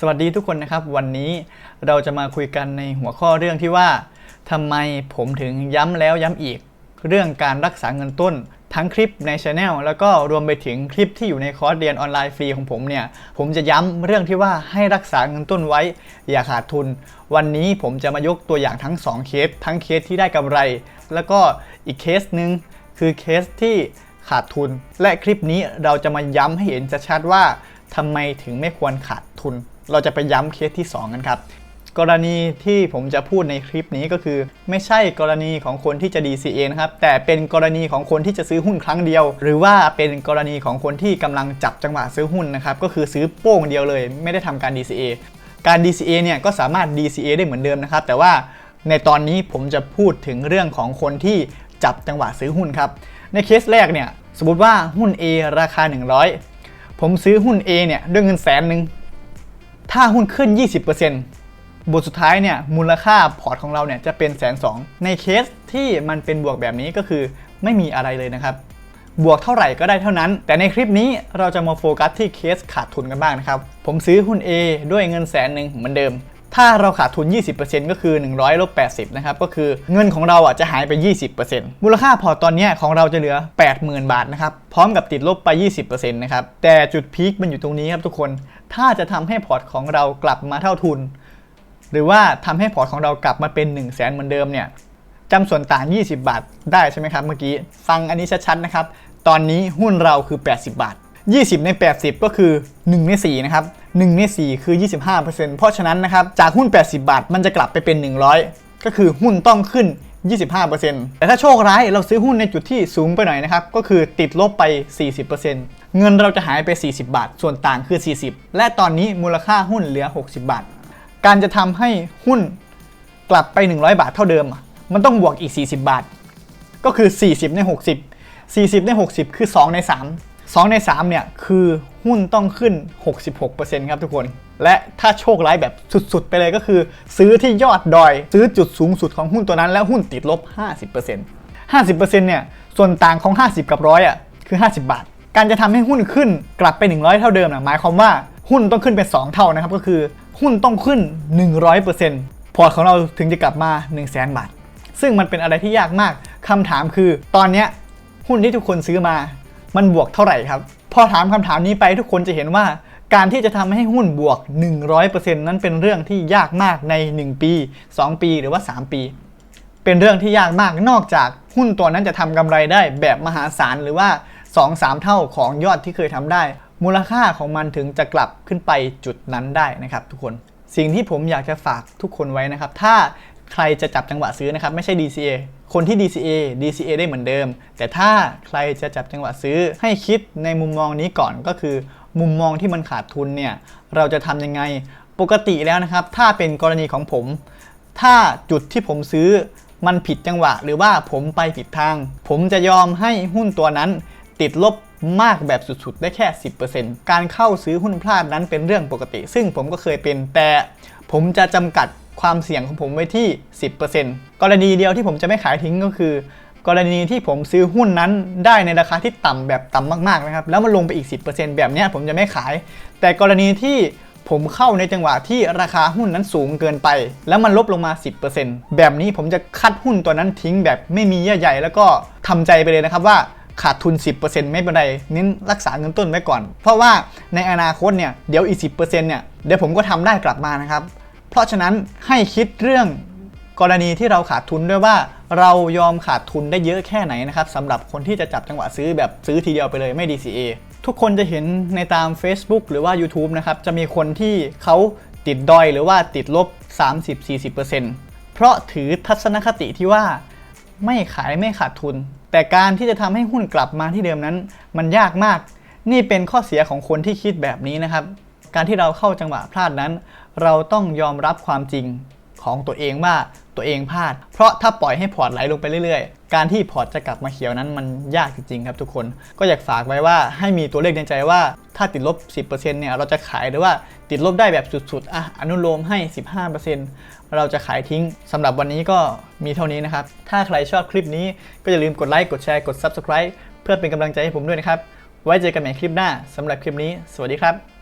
สวัสดีทุกคนนะครับ วันนี้เราจะมาคุยกันในหัวข้อเรื่องที่ว่าทำไมผมถึงย้ำแล้วย้ำอีก เรื่องการรักษาเงินต้น ทั้งคลิปในช anel แล้วก็รวมไปถึงคลิปที่อยู่ในคอร์สเรียนออนไลน์ฟรีของผมเนี่ย ผมจะย้ำเรื่องที่ว่าให้รักษาเงินต้นไว้ อย่าขาดทุน วันนี้ผมจะมายกตัวอย่างทั้ง 2 เคส ทั้งเคสที่ได้กำไร แล้วก็อีกเคสหนึ่งคือเคสที่ขาดทุน และคลิปนี้เราจะมาย้ำให้เห็นชัดๆว่าทำไมถึงไม่ควรขาดทุน เราจะไปย้ำเคสที่ 2 กันครับ กรณีที่ผมจะพูดในคลิปนี้ก็คือ ไม่ใช่กรณีของคนที่จะ DCA นะครับ แต่เป็นกรณีของคนที่จะซื้อหุ้นครั้งเดียว หรือว่าเป็นกรณีของคนที่กำลังจับจังหวะซื้อหุ้นนะครับ ก็คือซื้อโป้งเดียวเลย ไม่ได้ทำการ DCA การ DCA เนี่ยก็สามารถ DCA ได้เหมือนเดิมนะครับ แต่ว่าในตอนนี้ผมจะพูดถึงเรื่องของคนที่จับจังหวะซื้อหุ้นครับ ในเคสแรกเนี่ยสมมติว่าหุ้น A ราคา 100 ผมซื้อหุ้น A เนี่ยด้วยเงินแสนหนึ่ง ถ้าหุ้นขึ้น 20%บทสุดท้ายเนี่ยมูลค่าพอร์ตของเราเนี่ยจะเป็นแสนสองในเคสที่มันเป็นบวกแบบนี้ก็คือไม่มีอะไรเลยนะครับ บวกเท่าไหร่ก็ได้เท่านั้น แต่ในคลิปนี้เราจะมาโฟกัสที่เคสขาดทุนกันบ้างนะครับ ผมซื้อหุ้น A ด้วยเงินแสนหนึ่งเหมือนเดิม ถ้าเราขาดทุน 20%ก็คือ 100ลบ80 นะครับ ก็คือเงินของเราอะจะหายไป 20%มูลค่าพอร์ตตอนนี้ของเราจะเหลือ 80,000 บาทนะครับ พร้อมกับติดลบไป 20%นะครับ แต่จุดพีคมันอยู่ตรงนี้ครับทุกคน ถ้าจะทำให้พอร์ตของเรากลับมาเท่าทุน หรือว่าทำให้พอร์ตของเรากลับมาเป็น 1 0 0 0 0แสนเหมือนเดิมเนี่ยจำส่วนต่าง 20 บาทได้ใช่ไหมครับเมื่อกี้ ฟังอันนี้ชัดๆนะครับ ตอนนี้หุ้นเราคือ 80 บาท 20 ใน 80 ก็คือ 1 ใน 4 นะครับ 1 ใน 4 คือ 25%เพราะฉะนั้นนะครับ จากหุ้น 80 บาท มันจะกลับไปเป็น 100 ก็คือหุ้นต้องขึ้น 25%แต่ถ้าโชคร้ายเราซื้อหุ้นในจุดที่สูงไปหน่อยนะครับ ก็คือติดลบไป 40%เงินเราจะหายไป 40 บาท ส่วนต่างคือ 40 และตอนนี้มูลค่าหุ้นเหลือ 60 บาท การจะทำให้หุ้นกลับไป 100 บาทเท่าเดิม มันต้องบวกอีก 40 บาท ก็คือ 40 ใน 60 40 ใน 60 คือ 2 ใน 3 2 ใน 3 เนี่ย คือหุ้นต้องขึ้น 66%ครับทุกคน และถ้าโชคร้ายแบบสุดๆ ไปเลยก็คือ ซื้อที่ยอดดอย ซื้อจุดสูงสุดของหุ้นตัวนั้นแล้วหุ้นติดลบ 50% 50%เนี่ย ส่วนต่างของ 50 กับร้อยอะคือ 50 บาท การจะทำให้หุ้นขึ้นกลับไป 100 เท่าเดิมนะหมายความว่าหุ้นต้องขึ้นเป็น 2 เท่านะครับ ก็คือหุ้นต้องขึ้น 100%พอร์ตของเราถึงจะกลับมา 1 0 0 0 0แบาท ซึ่งมันเป็นอะไรที่ยากมากคำถามคือตอนเนี้ยหุ้นที่ทุกคนซื้อมา มันบวกเท่าไหร่ครับ พอถามคำถามนี้ไปทุกคนจะเห็นว่า การที่จะทำให้หุ้นบวก 100%นั้นเป็นเรื่องที่ยากมากใน 1 ปี 2 ปีหรือว่า 3 ปี เป็นเรื่องที่ยากมากนอกจากหุ้นตัวนั้นจะทำกำไรได้แบบมหาศาลหรือว่า 2-3 เท่าของยอดที่เคยทำได้ มูลค่าของมันถึงจะกลับขึ้นไปจุดนั้นได้นะครับ ทุกคนสิ่งที่ผมอยากจะฝากทุกคนไว้นะครับ ถ้า ใครจะจับจังหวะซื้อนะครับไม่ใช่ DCA คนที่ DCA DCA ได้เหมือนเดิม แต่ถ้าใครจะจับจังหวะซื้อให้คิดในมุมมองนี้ก่อนก็คือ มุมมองที่มันขาดทุนเนี่ยเราจะทำยังไงปกติแล้วนะครับ ถ้าเป็นกรณีของผม ถ้าจุดที่ผมซื้อมันผิดจังหวะ หรือว่าผมไปผิดทาง ผมจะยอมให้หุ้นตัวนั้น ติดลบมากแบบสุดๆ ได้แค่ 10%การเข้าซื้อหุ้นพลาดนั้นเป็นเรื่องปกติ ซึ่งผมก็เคยเป็นแต่ผมจะจำกัด ความเสี่ยงของผมไว้ที่ 10%กรณีเดียวที่ผมจะไม่ขายทิ้งก็คือ กรณีที่ผมซื้อหุ้นนั้นได้ในราคาที่ต่ำแบบต่ำมากๆนะครับแล้วมันลงไปอีก 10%แบบนี้ผมจะไม่ขาย แต่กรณีที่ผมเข้าในจังหวะที่ราคาหุ้นนั้นสูงเกินไป แล้วมันลบลงมา 10%แบบนี้ผมจะคัดหุ้นตัวนั้นทิ้งแบบไม่มีเยื่อใยแล้วก็ทำใจไปเลยนะครับว่าขาดทุน 10%ไม่เป็นไรเน้นรักษาเงินต้นไว้ก่อน เพราะว่าในอนาคตเนี่ยเดี๋ยวอีก 10%เนี่ยเดี๋ยวผมก็ทำได้กลับมานะครับ เพราะฉะนั้นให้คิดเรื่องกรณีที่เราขาดทุนด้วยว่าเรายอมขาดทุนได้เยอะแค่ไหนนะครับสำหรับคนที่จะจับจังหวะซื้อแบบซื้อทีเดียวไปเลยไม่ DCA ทุกคนจะเห็นในตาม Facebook หรือว่า YouTube นะครับจะมีคนที่เขาติดดอยหรือว่าติดลบ 30-40%เพราะถือทัศนคติที่ว่าไม่ขายไม่ขาดทุน แต่การที่จะทำให้หุ้นกลับมาที่เดิมนั้น มันยากมาก นี่เป็นข้อเสียของคนที่คิดแบบนี้นะครับ การที่เราเข้าจังหวะพลาดนั้น เราต้องยอมรับความจริงของตัวเองว่าตัวเองพลาด เพราะถ้าปล่อยให้พอร์ตไหลลงไปเรื่อยๆ การที่พอร์ตจะกลับมาเขียวนั้นมันยากจริงๆครับทุกคน ก็อยากฝากไว้ว่าให้มีตัวเลขในใจว่า ถ้าติดลบ 10%เนี่ยเราจะขายหรือว่าติดลบได้แบบสุดๆ อะอนุโลมให้ 15%เราจะขายทิ้งสำหรับวันนี้ก็มีเท่านี้นะครับ ถ้าใครชอบคลิปนี้ก็อย่าลืมกดไลค์ กดแชร์ กด Subscribe เพื่อเป็นกำลังใจให้ผมด้วยนะครับ ไว้เจอกันใหม่คลิปหน้าสำหรับคลิปนี้ สวัสดีครับ